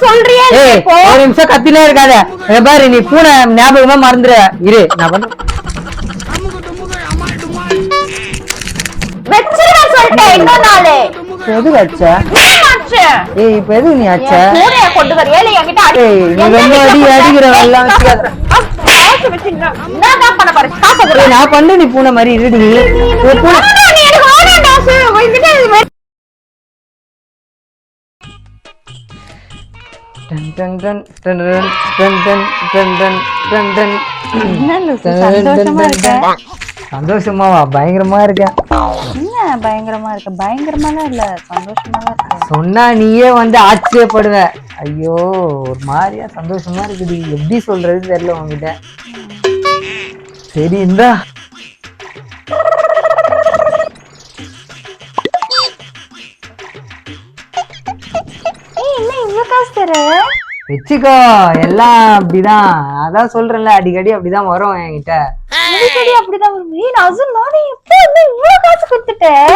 சொல்றியே ஒரு நிமிஷம் கத்தினே இருக்காத. பாரு நீ பூனை ஞாபகமா மறந்துற இரு நான் பண்ண வச்சிருவேன் சொல்லிட்டேன் இன்னொரு நாளு. இப்ப எது வச்ச? ஏமாற்று. ஏய் இப்ப எது நீ அச்ச பூனைய கொண்டு வரியா இல்ல என்கிட்ட அடி- ரொம்ப அடி அடிக்கிற? எல்லாம் நான் பண்ண பூனை மாதிரி இருடி. பூனை சந்தோஷமாவா பயங்கரமா இருக்கேன் என்ன பயங்கரமா இருக்கு பயங்கரமாலாம் இல்ல சந்தோஷமா இருக்கு சொன்னா நீயே வந்து ஆச்சரியப்படுவ ஐயோ ஒரு மாதிரியா சந்தோஷமா இருக்குது எப்படி சொல்றது தெரியல உன்கிட்ட சரி இந்தா என்ன இவ்ளோ காசு தர வச்சுக்கோ எல்லாம் அப்படிதான். அதான் சொல்றேன்ல அடிக்கடி அப்படிதான் வரும் என்கிட்ட. அடிக்கடி அப்படிதான் வரும். ஏய் நான் நானே எப்போ வந்து இவ்ளோ காசு கொடுத்துட்டேன்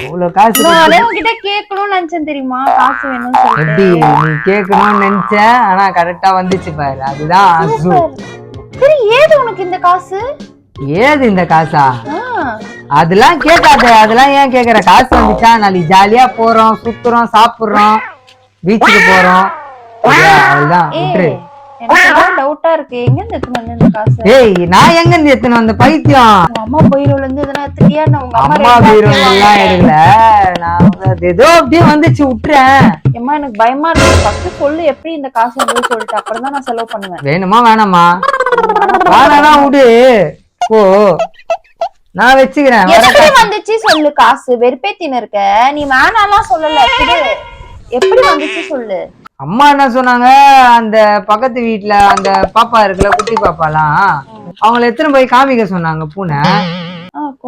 அவ்வளவு காசு நானே உன்கிட்ட கேட்கணும்னு நினைச்சேன் தெரியுமா? காசு வேணும்னு எப்படி சொல்லிட்டு நீ கேட்கணும்னு நினைச்சேன் ஆனா கரெக்டா வந்துச்சு பாரு. அதுதான் அசு. சரி. ஏது உனக்கு இந்த காசு? ஏது இந்த காசா? அதெல்லாம் கேட்காத அதெல்லாம் ஏன் கேக்குற காசு வந்துச்சா? நாளைக்கு ஜாலியா போறோம் சுத்துறோம் சாப்பிடுறோம் பீச்சுக்கு போறோம். டவுட்டா இருக்கு. எங்க இருந்து வந்த இந்த காசு? ஏய் நான் எங்க இருந்து எத்தனை வந்த பைத்தியம். உங்க அம்மா பயிரோல இருந்து இதெல்லாம் எடுத்துட்டியா நான் உங்க அம்மா அம்மா. எல்லாம் எடுக்கல. நான் ஏதோ அப்படியே வந்துச்சு விட்டுறேன். ஏம்மா எனக்கு பயமா இருக்கு. ஃபர்ஸ்ட் சொல்லு எப்படி இந்த காசு வந்து சொல்லிட்டு அப்புறம் தான் நான் செலவு பண்ணுவேன். வேணுமா வேணாமா? வேணானா விடு. ஓ நான் வச்சுக்கிறேன். எப்படி வந்துச்சு சொல்லு காசு? வெறுப்பேத்தின்னு இருக்க. நீ வேணாலாம் சொல்லல. எப்படி வந்துச்சு சொல்லு? அம்மா என்ன சொன்னாங்க? அந்த பக்கத்து வீட்ல அந்த பாப்பா இருக்குல்ல குட்டி பாப்பாலாம் அவங்கள எத்தனை போய் காமிக்க சொன்னாங்க பூனை?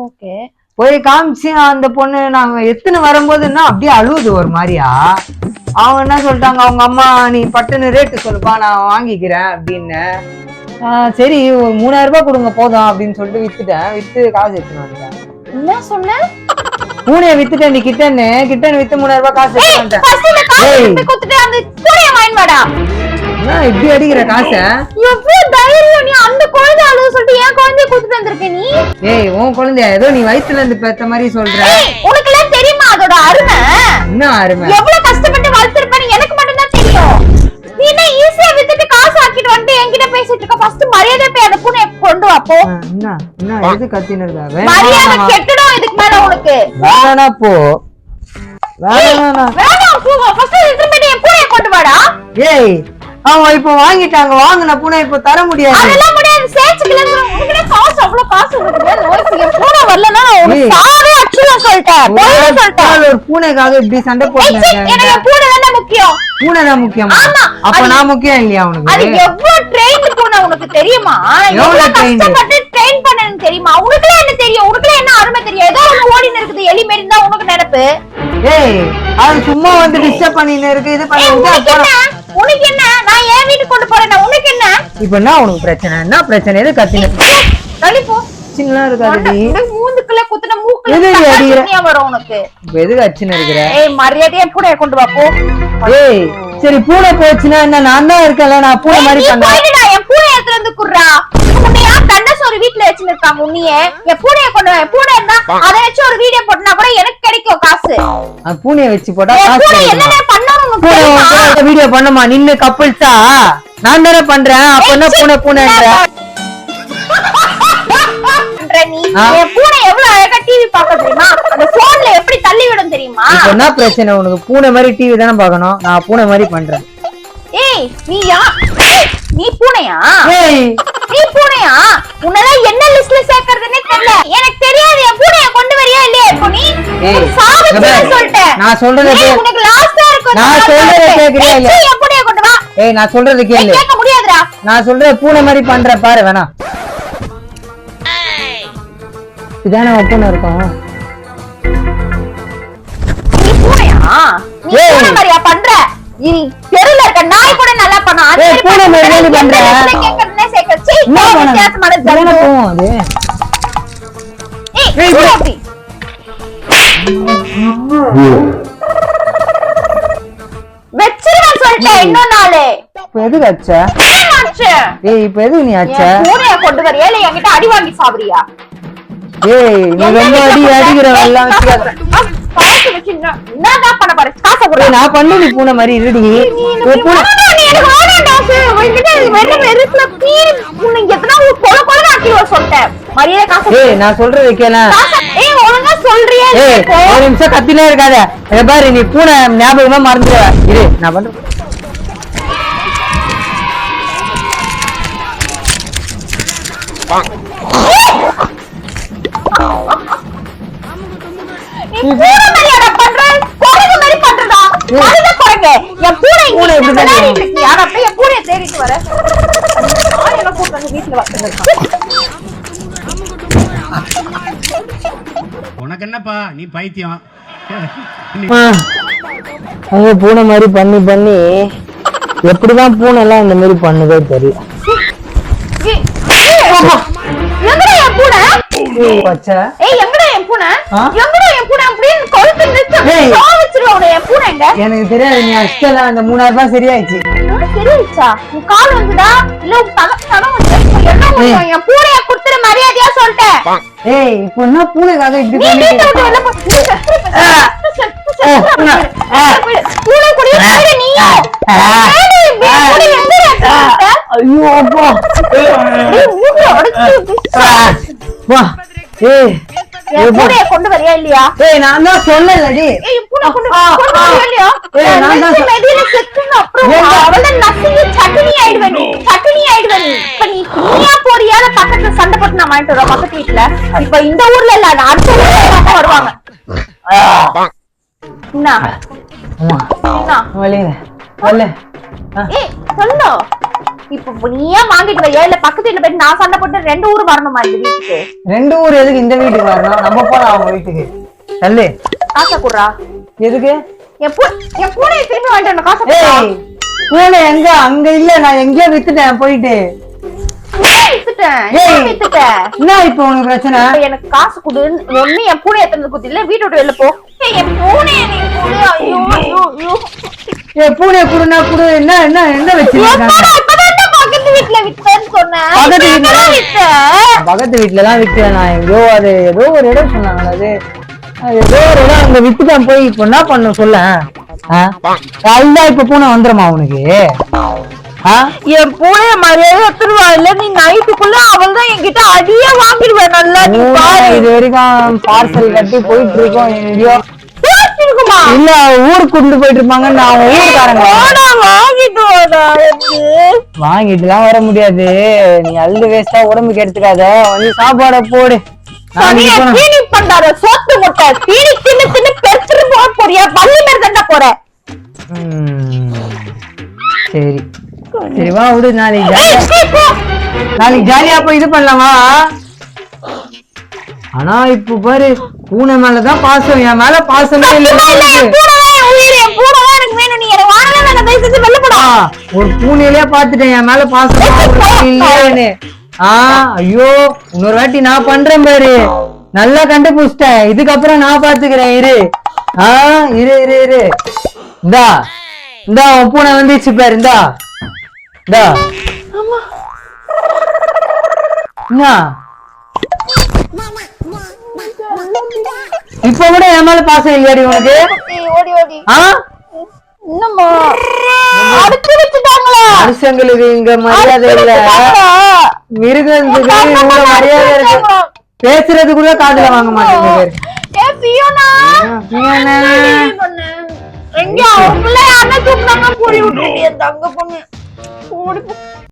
ஓகே. போய் காமிச்சு அந்த பொண்ணு நாங்க எத்தனை வரும்போதுன்னா அப்படியே அழுவுது ஒரு மாதிரியா? அவங்க என்ன சொல்லிட்டாங்க அவங்க அம்மா நீ பட்டுன்னு ரேட்டு சொல்லுப்பா நான் வாங்கிக்கிறேன் அப்படின்னு. சரி ஒரு மூணாயிரம் ரூபாய் கொடுங்க போதும் அப்படின்னு சொல்லிட்டு வித்துட்டேன். வித்து காசு எடுத்துன்னு வந்துட்டேன். என்ன சொன்ன? பூனையை வித்துட்டேன் நீ கிட்டன்னு கிட்டன் வித்து மூணாயிரம் ரூபாய் காசு கொடுத்துட்டு அந்த பூனைய வாங்கி வாடா. என்ன இப்படி அடிக்கிற காசை? எவ்வளவு தைரியம் நீ அந்த குழந்தை அழுவ சொல்லிட்டு என் குழந்தைய கொடுத்துட்டு வந்திருக்க நீ? ஏய் உன் குழந்தைய? ஏதோ நீ வயித்துல இருந்து பெத்த மாதிரி சொல்ற. உனக்கு எல்லாம் தெரியுமா அதோட அருமை? என்ன அருமை? எவ்வளவு கஷ்டப்பட்டு வளர்த்திருப்பேன்னு எனக்கு மட்டும் தான் தெரியும். நீ என்ன ஈஸியா வித்துட்டு காசு ஆக்கிட்டு வந்து என்கிட்ட பேசிட்டு இருக்க? ஃபர்ஸ்ட் மரியாதை போய் அந்த பூனை கொண்டு வா போ. என்ன? என்ன? எது இருக்கா மரியாதை கெட்டுடும் இதுக்கு வாங்கிட்டாங்க. வாங்கின பூனை இப்ப தர முடியாது. பூனை பூனைக்காக இப்படி சண்டை போடுறாங்க பூனை முக்கியம். பூனை தான் அப்ப நான் முக்கியம் இல்லையா உனக்கு? உனக்கு தெரியுமா? கஷ்டப்பட்டு ட்ரெயின் பண்ணனு தெரியுமா? உனக்குலாம் என்ன தெரியும்? உனக்குலாம் என்ன அருமை தெரியும்? ஏதோ ஒண்ணு ஓடின்னு இருக்குது எலி மாரி தான் உனக்கு நினைப்பு. ஏய் அது சும்மா வந்து டிஸ்டர்ப் பண்ணின்னு இருக்கு இது பண்ணி உனக்கு என்ன? நான் என் வீட்டுக்கு கொண்டு போறேன் உனக்கு என்ன? இப்ப என்ன உனக்கு பிரச்சனை? என்ன பிரச்சனை? எது கத்தின? தள்ளி போ. சின்ன இருக்காதுடி அப்படியே மூந்துக்குள்ள குத்துன மூக்குல தக்காளி அடிக்கிற? வரும் உனக்கு? எதுக்கு அச்சுன்னு இருக்கிற? ஏய் மரியாதையா பூனைய கொண்டு வா போ. ஏய் சரி பூனை போச்சுன்னா என்ன நான் தான் இருக்கல நான் பூனை மாதிரி பண்ணேன். வந்து குடுறா. உன்னையா கண்டசோறு வீட்டுல வச்சுன்னு இருக்காங்க உன்னையே. என் பூனைய கொண்டு வா என் பூனை இருந்தா அதை வச்சு ஒரு வீடியோ போட்டுனா கூட எனக்கு கிடைக்கும் காசு. பூனையை வச்சு போட்டா பூனை கிடைக்குமா? என்னென்ன பண்ணணும் உனக்கு பூனை தெரியுமா? வீடியோ பண்ணுமா? நின்னு கப்பிள்ஸா நான் தானே பண்றேன். அப்ப என்ன பூனை பூனைன்ற? பூனை எவ்வளவு அழகா டிவி பார்க்க தெரியுமா? அந்த போன்ல எப்படி தள்ளி விடும் தெரியுமா? என்ன பிரச்சனை? உனக்கு பூனை மாதிரி டிவி தானே பார்க்கணும். நான் பூனை மாதிரி பண்றேன். ஏய் நீ யா ஏய், நீ பூனையா? ஏய். நீ பூனையா? உன்னெல்லாம் என்ன லிஸ்ட்ல சேர்க்கறதுன்னே தெரியல. எனக்கு தெரியாது. என் பூனைய கொண்டு வரியா இல்லையா இப்போ நீ? சொல்லிட்டேன். நான் சொல்றதை உனக்கு லாஸ்டா இருக்கும் நான் சொல்றதை கேக்குறியா இல்லையா? என் பூனைய கொண்டு வா. ஏய் நான் சொல்றது கேளு. கேட்க முடியாதுடா. நான் சொல்ற பூனை மாதிரி பண்ற பாரு வேணா இதானே ஒப்பனை இருக்கும். நீ பூனையா? நீ. பூனை மாதிரியா பண்ற? தெருல இருக்க நாய் கூட நல்லா பண்ணும் வச்சிருவேன் சொல்லிட்டேன் இன்னும் நாளு. எதுக்கு ஆச்சா ஏய் இப்ப நீ அடி வாங்கி சாப்பிடுறியா? ஏய் நீ அடி அடிக்கிற எல்லாம் வச்சு என்னதான் பண்ண போற? காசை கொடு நான் பண்ணு நீ பூனை மாதிரி இருடி. உன் பூனை. நீ எனக்கு வேணாம் டாக்டர். உன்கிட்ட இது வெறும் வெறுப்புல பீறி உன்னை எத்தனா கொலை கொலை ஆக்கிடுவ சொல்லிட்டேன். மரியாதை காசை ஏய் நான் சொல்றது கேள. ஏய், ஒழுங்கா சொல்றியா ஏய் இப்போ? ஒரு நிமிஷம் கத்தினே இருக்காத. இத பாரு நீ பூனை ஞாபகமா மறந்துடுவ. இரு நான் பண்றேன் நீ உனக்கு என்னப்பா நீ பைத்தியம் ஐயோ பூனை மாதிரி பண்ணி பண்ணி எப்படிதான் பூனை எல்லாம் இந்த மாதிரி பண்ணுதோ தெரியல ஏய், ஏய், எங்கடா என் பூனை பச்சை ஏய் எங்கடா என் பூனை எனக்கு தெரியாது நீ அஷ்டல அந்த மூணாயிரம் ரூபாய் சரியாயிடுச்சு. ஆ, சரிச்சா உன் கால் வந்துடா இல்ல உன் தலை தலை வந்து என் பூனைய குடுத்துற மரியாதையா சொல்லிட்டேன். ஏய் இப்போ என்ன பூனைக்காக இப்படி? ஐயோ அப்பா. ஏய், பூனைய கொண்டு வரியா இல்லையா? ஏய் நான் தான் சொன்னேன்லடி ஏய் பூனை கொண்டு ஆ, கொண்டு ஆ. வரியா இல்லையா? ஏய், நான் தான் நெத்தி சொ- மெதியில செத்துன்னு அப்புறம்? அவள நசுங்கி சட்னி ஆயிடுவ நீ. சட்னி ஆயிடுவ நீ. இப்ப நீ நீயா போறியா பக்கத்துல சண்டை போட்டு நான் வாங்கிட்டு வரேன் பக்கத்து வீட்டுல இப்ப இந்த ஊர்ல இல்ல நான் அடுத்த ஊர்ல வருவாங்க. என்ன ஏய் சொல்லு. இப்ப நீயா வாங்கிட்டு வரியா இல்ல பக்கத்து வீட்டுல போயிட்டு நான் சண்டை போட்டு ரெண்டு ஊர் வரணுமா இந்த வீட்டுக்கு? ரெண்டு ஊர் எதுக்கு இந்த வீட்டுக்கு வரணும்? நம்ம போலாம் அவங்க வீட்டுக்கு. தள்ளு. காசை குடுறா. எதுக்கு? என் பூ என் பூனையை திரும்பி வாங்கிட்டு வரணும். காசை குடுறா. ஏய் பூனை எங்க? அங்க இல்ல நான் எங்கேயோ வித்துட்டேன் போயிட்டு. ஏன் வித்துட்டேன். ஏய். ஏன் வித்துட்டேன் என்ன இப்போ உனக்கு பிரச்சனை? இப்ப எனக்கு காசு கொடு. ஒண்ணு என் பூனை எத்தனை குத்தி இல்ல வீட்டு விட்டு வெளில போ. ஏய், என் பூனைய நீ கொடு. ஐயோ ஐயோ ஐயோ. ஏய் பூனை குடுனா குடு. என்ன என்ன என்ன பக்கத்து வீட்டுல வித்தேன்னு சொன்னேன் பக்கத்து வீட்டுல தான் வித்தேன் நான். எங்கேயோ அது ஏதோ ஒரு இடம் சொன்னாங்க அது. ஏதோ ஒரு இடம் அங்க வித்துட்டேன் போய். இப்போ என்ன பண்ணும் சொல்ல? அதுதான் இப்ப பூனை வந்துருமா உனக்கு? என் பூனைய மரியாதை எடுத்துருவா இல்ல நீ நைட்டுக்குள்ள அவள் தான் என்கிட்ட அடியே வாங்கிடுவேன் நல்லா இது வரைக்கும் பார்சல் கட்டி போயிட்டு இருக்கோம். எங்கேயோ இருக்குமா இல்ல ஊருக்கு கொண்டு போயிட்டு இருப்பாங்க நான் ஊருக்காரங்க வாங்கிட்டு வாங்கிட்டுலாம் வர முடியாது. நீ அள்ளு வேஸ்டா உடம்பு கெடுத்துக்காத வந்து சாப்பாடை போடு. தீனி பண்டார சோத்து முட்டை தீனி தின்னு தின்னு பெருத்துட்டு போக போறியா? பள்ளி மாதிரி தாண்டா போற. சரி. சரி வா விடு நாளைக்கு. நாளைக்கு ஜாலியா போய் இது பண்ணலாமா? ஆனா இப்ப பாரு பூனை மேலதான் பாசம். என் மேல பாசமே இல்ல. ஒரு பூனையிலே பாத்துட்டேன் என் மேல பாசம் இல்லையான்னு. ஆ ஐயோ இன்னொரு வாட்டி நான் பண்றேன் பாரு. நல்லா கண்டுபிடிச்சிட்டேன். இதுக்கப்புறம் நான் பாத்துக்கிறேன் இரு. ஆ இரு இரு இரு. இந்தா இந்தா உன் பூனை வந்துச்சு பாரு இந்தா. இந்தா. என்ன இப்ப கூட என் மேல பாசம் இல்லையாடி உனக்கு? ஏய், ஓடி ஓடி. ஆ? என்னம்மா? அடிச்சு வச்சுட்டாங்களா? மனுஷங்களுக்கு இங்க மரியாதை இல்ல. மிருகங்களுக்கு இவ்வளவு மரியாதை இருக்கு. பேசுறது கூட காதுல வாங்க மாட்டேங்குது. ஏ பியோனா பியோனா. எங்க அவங்கள அண்ணன் தூக்குனாங்க போடி விட்டுட்டு என் தங்க பொண்ணு. ஓடி போ.